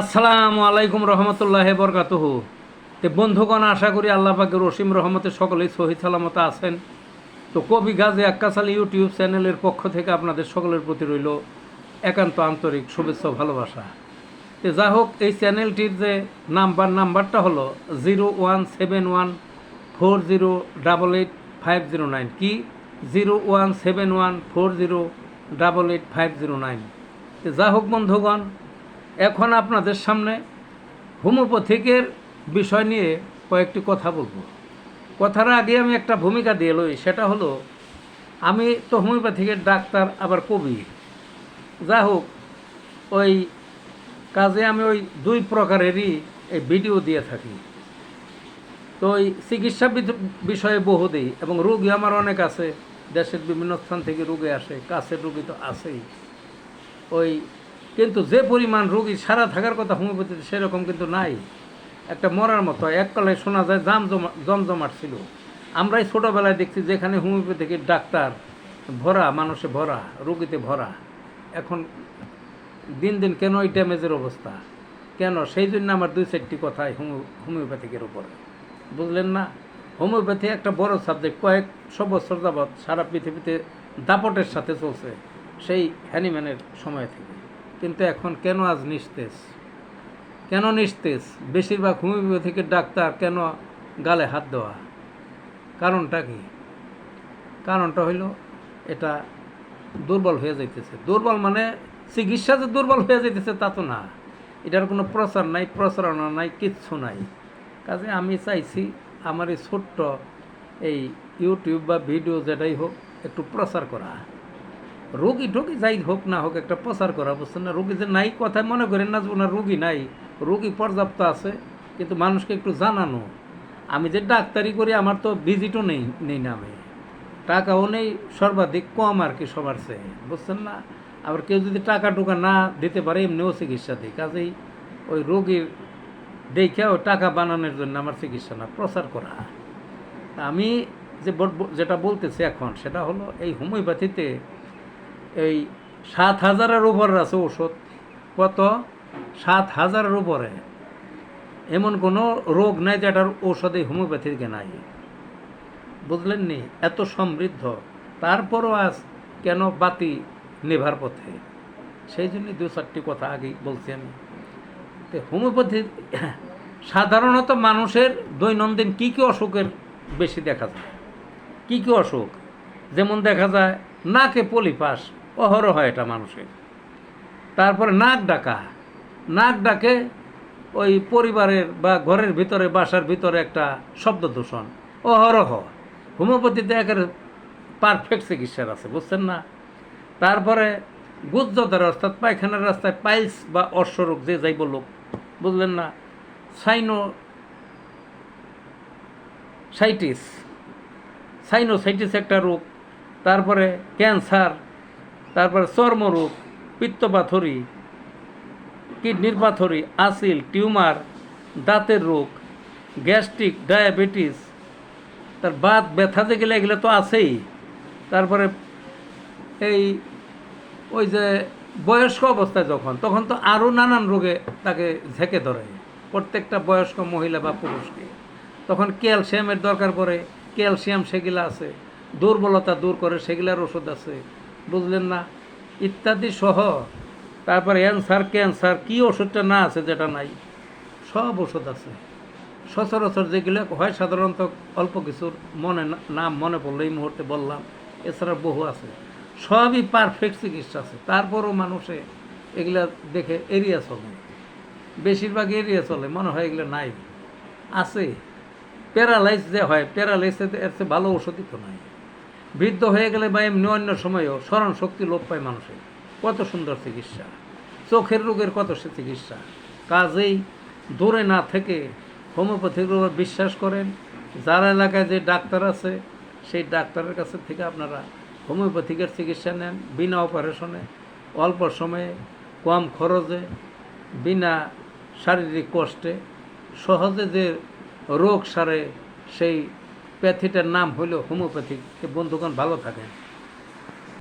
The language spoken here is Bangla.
আসসালামু আলাইকুম রহমতুল্লাহ বরকাতুহু। তো বন্ধুগণ, আশা করি আল্লাহ পাকের রসিম রহমতে সকলেই সহি সালামত আছেন। তো কবি গাজী আক্কাসাল ইউটিউব চ্যানেলের পক্ষ থেকে আপনাদের সকলের প্রতি রইল একান্ত আন্তরিক শুভেচ্ছা ভালোবাসা। তো যা হোক এই চ্যানেলটির যে নাম্বার, নাম্বারটা হলো zero one seven one four zero double eight five zero nine. কি? Zero one seven one four zero double eight five zero nine. যা হোক বন্ধুগণ এখন আপনাদের সামনে হোমিওপ্যাথিকের বিষয় নিয়ে কয়েকটি কথা বলব। কথার আগে আমি একটা ভূমিকা দিয়ে লই, সেটা হলো, আমি তো হোমিওপ্যাথিকের ডাক্তার, আবার কবি। যা হোক, ওই কাজে আমি ওই দুই প্রকারেরই এই ভিডিও দিয়ে থাকি। তো ওই চিকিৎসা বিষয়ে বহু দিই, এবং রোগী আমার অনেক আছে, দেশের বিভিন্ন স্থান থেকে রোগী আসে, কাছের রোগী তো আছেই। ওই কিন্তু যে পরিমাণ রোগী সারা থাকার কথা হোমিওপ্যাথিতে সেরকম কিন্তু নাই। একটা মরার মতো এককালে শোনা যায় জাম জমা, জমজমাট ছিল। আমরাই ছোটোবেলায় দেখছি যেখানে হোমিওপ্যাথিকের ডাক্তার ভরা, মানুষে ভরা, রোগীতে ভরা। এখন দিন দিন কেন এই ড্যামেজের অবস্থা? কেন? সেই জন্য আমার দুই চারটি হোমিও, হোমিওপ্যাথিকের উপরে। বুঝলেন না? হোমিওপ্যাথি একটা বড় সাবজেক্ট কয়েকশো বছর যাবৎ সারা পৃথিবীতে দাপটের সাথে চলছে সেই হ্যানিম্যানের সময় থেকে। কিন্তু এখন কেন আজ নিস্তেজ? কেন নিস্তেজ? বেশিরভাগ হোমিওপ্যাথিকের ডাক্তার কেন গালে হাত দেওয়া? কারণটা কি? কারণটা হইল, এটা দুর্বল হয়ে যাইতেছে। দুর্বল মানে চিকিৎসা যে দুর্বল হয়ে যাইতেছে তা তো না। এটার কোনো প্রচার নাই, প্রচারণা নাই, কিচ্ছু নাই। কাজে আমি চাইছি আমার এই ছোট্ট এই ইউটিউব বা ভিডিও যেটাই হোক, একটু প্রচার করা। রোগী টোগী যাই হোক না হোক একটা প্রচার করা বুঝছেন না। রোগী যে নাই কথায় মনে করেন না যে ওনার রোগী নাই। রোগী পর্যাপ্ত আছে, কিন্তু মানুষকে একটু জানানো। আমি যে ডাক্তারি করি, আমার তো ভিজিটও নেই নেই নামে। টাকাও নেই, সর্বাধিক কম আর কি সবার চেয়ে, বুঝছেন না? আবার কেউ যদি টাকা টুকা না দিতে পারে, এমনিও চিকিৎসা দিই। কাজেই ওই রোগীর দেখে ওই টাকা বানানোর জন্য আমার চিকিৎসা না, প্রচার করা। আমি যে যেটা বলতেছি এখন, সেটা হলো এই হোমিওপ্যাথিতে এই সাত হাজারের উপরে আছে ওষুধ। কত? সাত হাজারের উপরে। এমন কোনো রোগ নাই যেটার ঔষধে হোমিওপ্যাথিকে নাই। বুঝলেন নি এত সমৃদ্ধ। তারপরও আজ কেন বাতি নেভার পথে? সেই জন্য দু চারটি কথা আগেই বলছি আমি। তো হোমিওপ্যাথি সাধারণত মানুষের দৈনন্দিন কী কী অসুখের বেশি দেখা যায়? কী কী অসুখ? যেমন দেখা যায় নাকে পলিপাস অহরহ এটা মানুষের। তারপরে নাক ডাকা। নাক ডাকে ওই পরিবারের বা ঘরের ভিতরে, বাসার ভিতরে একটা শব্দ দূষণ। অহরহ। হোমিওপ্যাথিতে একের পারফেক্ট চিকিৎসার আছে, বুঝছেন না? তারপরে গুজ্জদার অর্থাৎ পায়খানার রাস্তায় পাইলস বা অশ্বরোগ, যে যাই বলুক, বুঝলেন না? সাইনো সাইটিস সাইনোসাইটিস একটা রোগ, তারপরে ক্যান্সার তারপরে চর্মরোগ, পিত্তপাথরি, কিডনির পাথরি, আসিল, টিউমার, দাঁতের রোগ, গ্যাস্ট্রিক, ডায়াবেটিস, তার বাত, ব্যথা যে গেলে এগুলো তো আছেই। তারপরে এই ওই যে বয়স্ক অবস্থায় যখন, তখন তো আরও নানান রোগে তাকে ঝেঁকে ধরে, প্রত্যেকটা বয়স্ক মহিলা বা পুরুষকে। তখন ক্যালসিয়ামের দরকার পড়ে, ক্যালসিয়াম সেগুলা আছে, দুর্বলতা দূর করে সেগুলার ওষুধ আছে বুঝলেন না? ইত্যাদি সহ তারপরে অ্যান্সার ক্যান্সার কী ওষুধটা না আছে যেটা নাই, সব ওষুধ আছে। সচরাচর যেগুলো হয় সাধারণত অল্প কিছুর মনে নাম মনে পড়ল এই মুহূর্তে বললাম, এছাড়া বহু আছে। সবই পারফেক্ট চিকিৎসা আছে। তারপরও মানুষে এগুলা দেখে এরিয়া চলে। বেশিরভাগ এরিয়া চলে, মনে হয় এগুলো নাই। আছে। প্যারালাইজ যে হয় প্যারালাইসে এর চেয়ে ভালো ওষুধই তো নাই। বৃদ্ধ হয়ে গেলে বা এমনি অন্য সময়েও স্মরণ শক্তি লোপ পায় মানুষের। কত সুন্দর চিকিৎসা। চোখের রোগের কত সে চিকিৎসা। কাজেই দূরে না থেকে হোমিওপ্যাথির উপর বিশ্বাস করেন। যার এলাকায় যে ডাক্তার আছে, সেই ডাক্তারের কাছে থেকে আপনারা হোমিওপ্যাথিকের চিকিৎসা নেন বিনা অপারেশনে, অল্প সময়ে, কম খরচে, বিনা শারীরিক কষ্টে। সহজে যে রোগ সারে সেই প্যাথিটার নাম হলো হোমিওপ্যাথি বন্ধুগণ ভালো থাকেন।